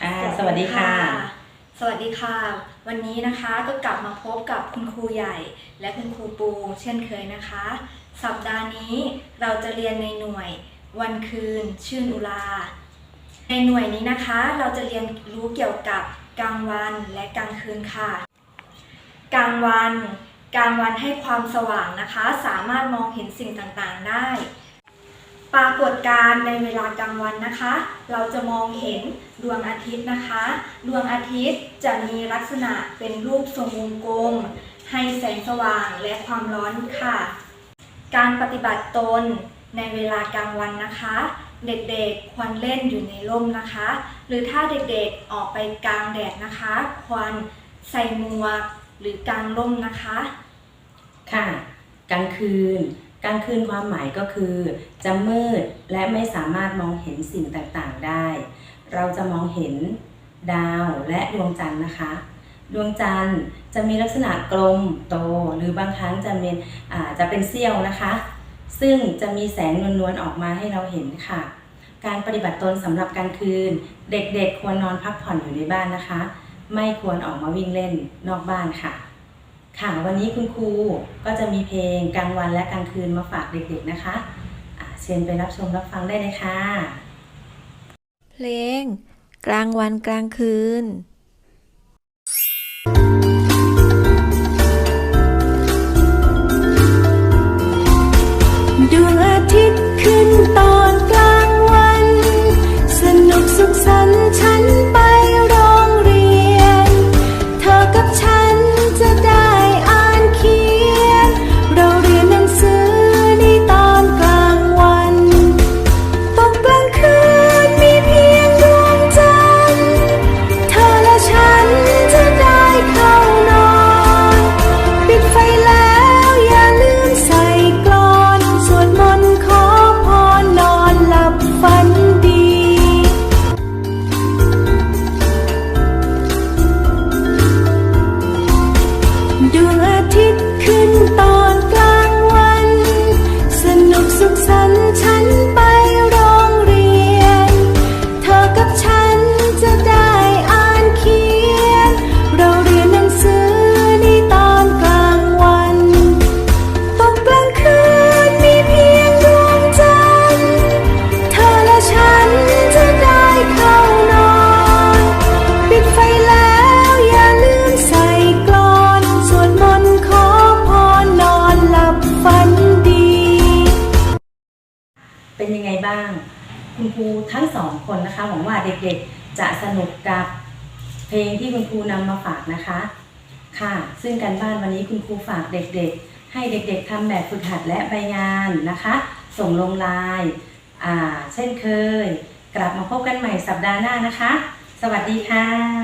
ค่ะ สวัสดีค่ะ สวัสดีค่ะ วันนี้นะคะก็กลับมาพบกับคุณครูใหญ่ และคุณครูปูเช่นเคยนะคะ สัปดาห์นี้เราจะเรียนในหน่วยวันคืน ชื่นอุราในหน่วยนี้นะคะ เราจะเรียนรู้เกี่ยวกับกลางวันและกลางคืนค่ะ กลางวัน กลางวันให้ความสว่างนะคะ สามารถมองเห็นสิ่งต่างๆได้ ปรากฏการณ์ในเวลากลางวันนะคะ เราจะมองเห็นดวงอาทิตย์นะคะ ดวงอาทิตย์จะมีลักษณะเป็นรูปทรงวงกลม ให้แสงสว่างและความร้อนค่ะ การปฏิบัติตนในเวลากลางวันนะคะ เด็กๆควรเล่นอยู่ในร่มนะคะ หรือถ้าเด็กๆออกไปกลางแดดนะคะ ควรใส่หมวกหรือกลางร่มนะคะ ค่ะ กลางคืน กลางคืนความหมายก็คือจะมืดและไม่สามารถมองเห็นสิ่งต่างๆได้ เราจะมองเห็นดาวและดวงจันทร์นะคะ ดวงจันทร์จะมีลักษณะกลมโต หรือบางครั้งจะเป็นจะเป็นเสี้ยวนะคะ ซึ่งจะมีแสงนวลๆออกมาให้เราเห็นค่ะ การปฏิบัติตนสำหรับกลางคืน เด็กๆ ควรนอนพักผ่อนอยู่ในบ้านนะคะ ไม่ควรออกมาวิ่งเล่นนอกบ้านค่ะ ค่ะวันนี้คุณครูก็จะมีเพลงกลางวันและกลางคืนมาฝากเด็กๆนะคะเชิญไปรับชมรับฟังได้เลยค่ะ เพลง กลางวันกลางคืน บ้าง คุณครูทั้งสองคนนะคะหวังว่าเด็กๆจะสนุกกับเพลงที่คุณครูนำมาฝากนะคะ ค่ะ ซึ่งการบ้านวันนี้คุณครูฝากเด็กๆ ให้เด็กๆทำแบบฝึกหัดและใบงานนะคะ ส่งลงไลน์เช่นเคย กลับมาพบกันใหม่สัปดาห์หน้านะคะ สวัสดีค่ะ